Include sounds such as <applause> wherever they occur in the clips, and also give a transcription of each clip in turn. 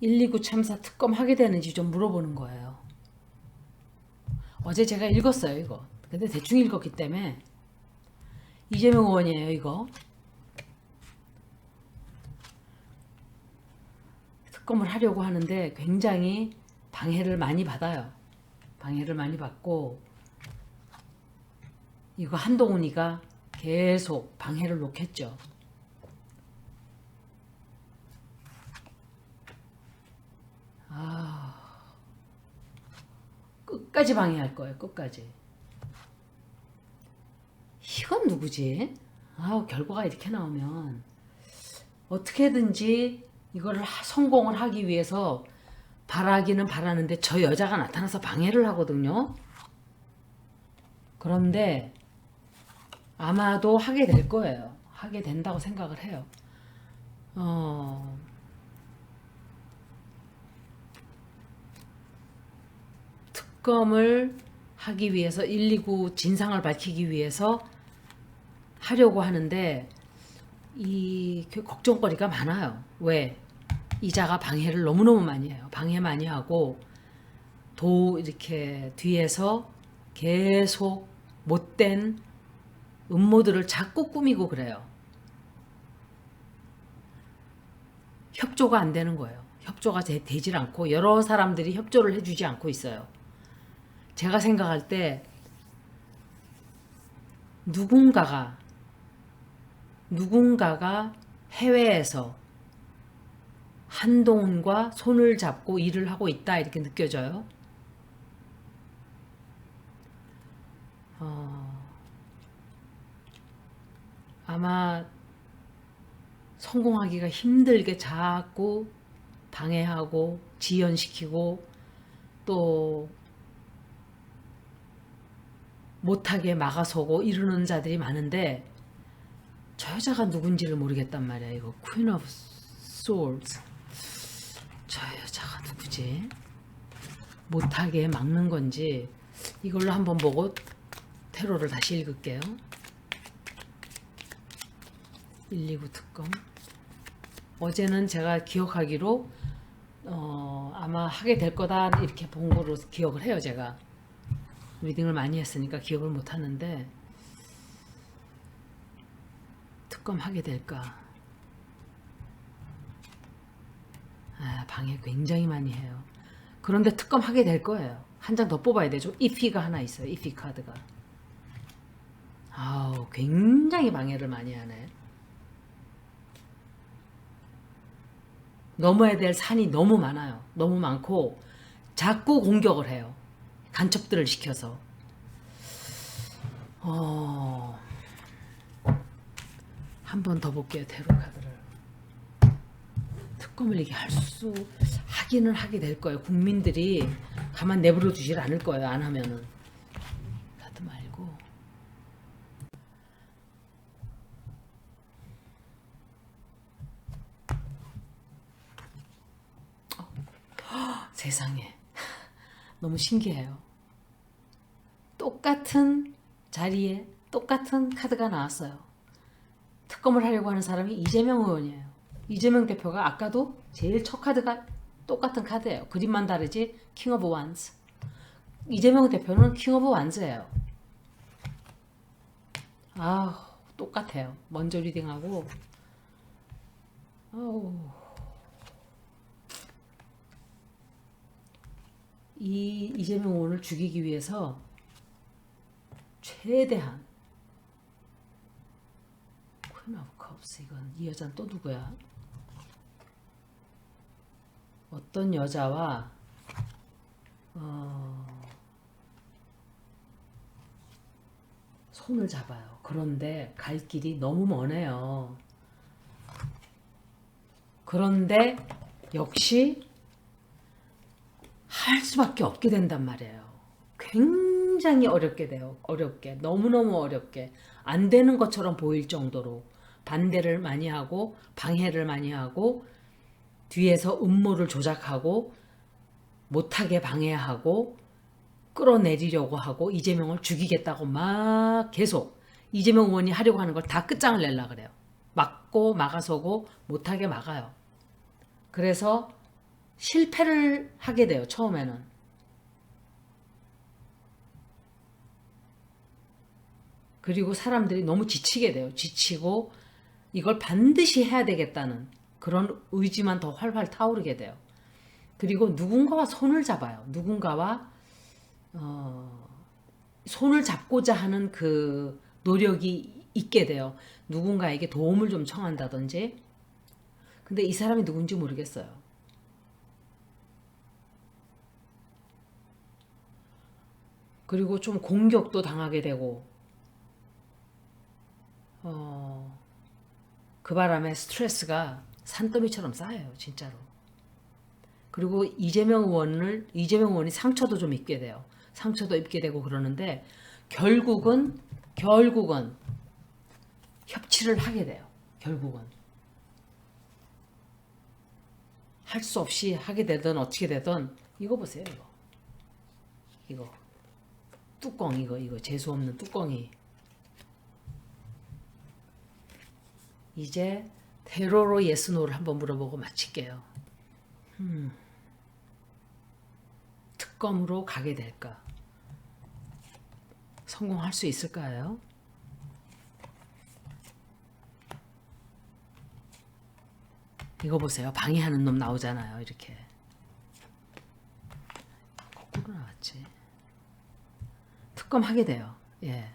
129 참사 특검 하게 되는지 좀 물어보는 거예요. 어제 제가 읽었어요, 이거. 근데 대충 읽었기 때문에 이재명 의원이에요, 이거. 특검을 하려고 하는데 굉장히 방해를 많이 받아요. 방해를 많이 받고 이거 한동훈이가 계속 방해를 놓겠죠. 아, 끝까지 방해할 거예요. 끝까지. 이건 누구지? 아, 결과가 이렇게 나오면 어떻게든지 이거를 하- 성공을 하기 위해서 바라기는 바라는데 저 여자가 나타나서 방해를 하거든요. 그런데 아마도 하게 될 거예요. 하게 된다고 생각을 해요. 어, 특검을 하기 위해서 129 진상을 밝히기 위해서 하려고 하는데 이그 걱정거리가 많아요. 왜? 이자가 방해를 너무너무 많이 해요. 방해 많이 하고 도 이렇게 뒤에서 계속 못된 음모들을 자꾸 꾸미고 그래요. 협조가 안 되는 거예요. 협조가 되, 되질 않고 여러 사람들이 협조를 해주지 않고 있어요. 제가 생각할 때 누군가가 누군가가 해외에서 한동훈과 손을 잡고 일을 하고 있다 이렇게 느껴져요. 어, 아마 성공하기가 힘들게 자꾸 방해하고 지연시키고 또 못하게 막아서고 이러는 자들이 많은데 저 여자가 누군지를 모르겠단 말이야. 이거 Queen of Swords. 저 여자가 누구지? 못하게 막는 건지 이걸로 한번 보고 테러를 다시 읽을게요. 129 특검. 어제는 제가 기억하기로 어, 아마 하게 될 거다 이렇게 본 거로 기억을 해요 제가 리딩을 많이 했으니까 기억을 못 하는데 특검 하게 될까? 아, 방해 굉장히 많이 해요. 그런데 특검 하게 될 거예요. 한 장 더 뽑아야 되죠. 이피가 하나 있어요. 이피 카드가. 아우 굉장히 방해를 많이 하네. 넘어야 될 산이 너무 많아요. 너무 많고 자꾸 공격을 해요. 간첩들을 시켜서. 어... 한 번 더 볼게요. 테러 카드를. 특검을 이게 할 수 하기는 하게 될 거예요. 국민들이 가만 내버려 두질 않을 거예요. 안 하면은. 카드 말고. 세상에 <laughs> 너무 신기해요. 똑같은 자리에 똑같은 카드가 나왔어요. 특검을 하려고 하는 사람이 이재명 의원이에요. 이재명 대표가 아까도 제일 첫 카드가 똑같은 카드예요. 그림만 다르지 킹 오브 완즈. 이재명 대표는 킹 오브 완즈예요. 아 똑같아요. 먼저 리딩하고 아우 이 이재명 의원을 죽이기 위해서 최대한 퀸 오브 컵스 이건 이 여자는 또 누구야? 어떤 여자와 어, 손을 잡아요. 그런데 갈 길이 너무 머네요. 그런데 역시 할 수밖에 없게 된단 말이에요. 굉장히 어렵게 돼요. 어렵게. 너무너무 어렵게. 안 되는 것처럼 보일 정도로 반대를 많이 하고 방해를 많이 하고 뒤에서 음모를 조작하고 못하게 방해하고 끌어내리려고 하고 이재명을 죽이겠다고 막 계속 이재명 의원이 하려고 하는 걸 다 끝장을 내려 그래요. 막고 막아서고 못하게 막아요. 그래서 실패를 하게 돼요. 처음에는. 그리고 사람들이 너무 지치게 돼요. 지치고 이걸 반드시 해야 되겠다는 그런 의지만 더 활활 타오르게 돼요. 그리고 누군가와 손을 잡아요. 누군가와 어, 손을 잡고자 하는 그 노력이 있게 돼요. 누군가에게 도움을 좀 청한다든지. 근데 이 사람이 누군지 모르겠어요. 그리고 좀 공격도 당하게 되고, 어, 그 바람에 스트레스가 산더미처럼 쌓여요, 진짜로. 그리고 이재명 의원을, 이재명 의원이 상처도 좀 입게 돼요. 상처도 입게 되고 그러는데, 결국은, 결국은 협치를 하게 돼요. 결국은. 할 수 없이 하게 되든 어떻게 되든, 이거 보세요, 이거. 이거. 뚜껑, 이거, 이거. 재수 없는 뚜껑이. 이제 테러로 예스노를 한번 물어보고 마칠게요. 음. 특검으로 가게 될까? 성공할 수 있을까요? 이거 보세요. 방해하는 놈 나오잖아요. 이렇게. 거꾸로 나왔지. 특검 하게 돼요. 예.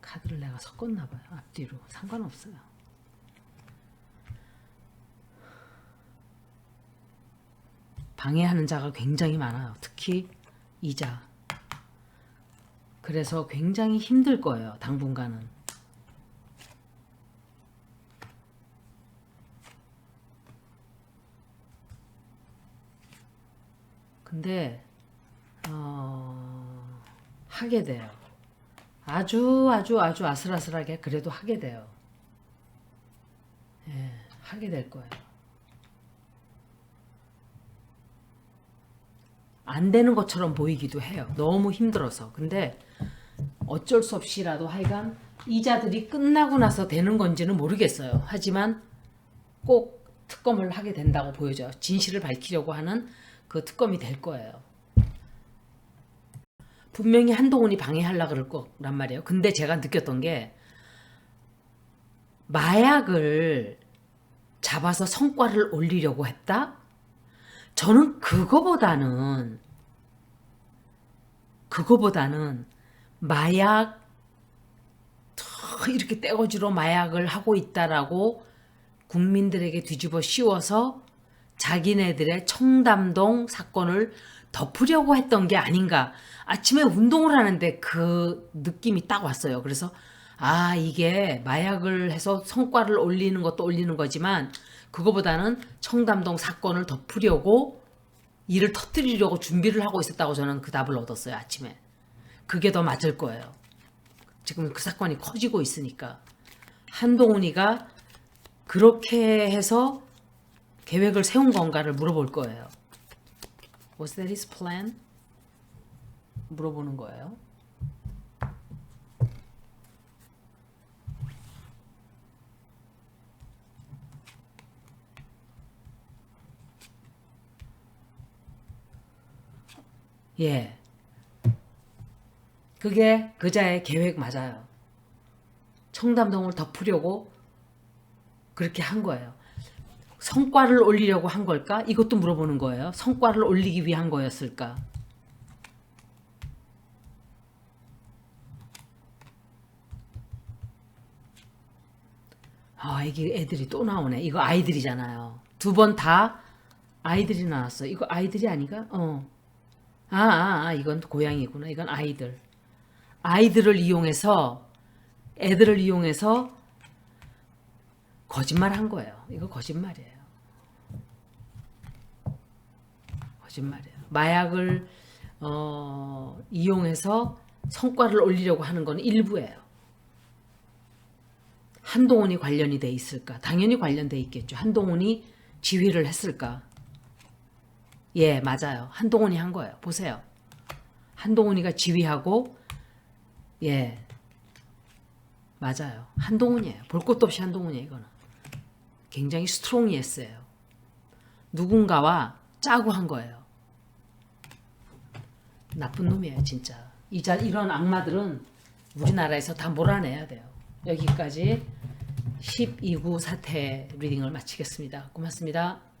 카드를 내가 섞었나 봐요. 앞뒤로. 상관없어요. 방해하는 자가 굉장히 많아요. 특히 이자. 그래서 굉장히 힘들 거예요. 당분간은. 근데 어, 하게 돼요. 아주 아주 아주 아슬아슬하게 그래도 하게 돼요. 예, 하게 될 거예요. 안 되는 것처럼 보이기도 해요. 너무 힘들어서. 근데 어쩔 수 없이라도 하여간 이자들이 끝나고 나서 되는 건지는 모르겠어요. 하지만 꼭 특검을 하게 된다고 보여져요. 진실을 밝히려고 하는 그 특검이 될 거예요. 분명히 한동훈이 방해하려 그럴 거란 말이에요. 근데 제가 느꼈던 게 마약을 잡아서 성과를 올리려고 했다? 저는 그거보다는 그거보다는 마약 더 이렇게 떼거지로 마약을 하고 있다라고 국민들에게 뒤집어 씌워서 자기네들의 청담동 사건을 덮으려고 했던 게 아닌가. 아침에 운동을 하는데 그 느낌이 딱 왔어요. 그래서 아, 이게 마약을 해서 성과를 올리는 것도 올리는 거지만 그거보다는 청담동 사건을 덮으려고 일을 터뜨리려고 준비를 하고 있었다고 저는 그 답을 얻었어요, 아침에. 그게 더 맞을 거예요. 지금 그 사건이 커지고 있으니까. 한동훈이가 그렇게 해서 계획을 세운 건가를 물어볼 거예요. Was that his plan? 물어보는 거예요. 예. 그게 그자의 계획 맞아요. 청담동을 덮으려고 그렇게 한 거예요. 성과를 올리려고 한 걸까? 이것도 물어보는 거예요. 성과를 올리기 위한 거였을까? 아, 이게 애들이 또 나오네. 이거 아이들이잖아요. 두 번 다 아이들이 나왔어. 이거 아이들이 아니가? 어. 아, 아, 아, 이건 고양이구나. 이건 아이들. 아이들을 이용해서, 애들을 이용해서 거짓말 한 거예요. 이거 거짓말이에요. 거짓말이에요. 마약을, 어, 이용해서 성과를 올리려고 하는 건 일부예요. 한동훈이 관련이 돼 있을까? 당연히 관련돼 있겠죠. 한동훈이 지휘를 했을까? 예, 맞아요. 한동훈이 한 거예요. 보세요. 한동훈이가 지휘하고 예. 맞아요. 한동훈이에요. 볼 것도 없이 한동훈이에요, 이거는. 굉장히 스트롱 예스예요. 누군가와 짜고 한 거예요. 나쁜 놈이에요, 진짜. 이자 이런 악마들은 우리나라에서 다 몰아내야 돼요. 여기까지 12구 사태 리딩을 마치겠습니다. 고맙습니다.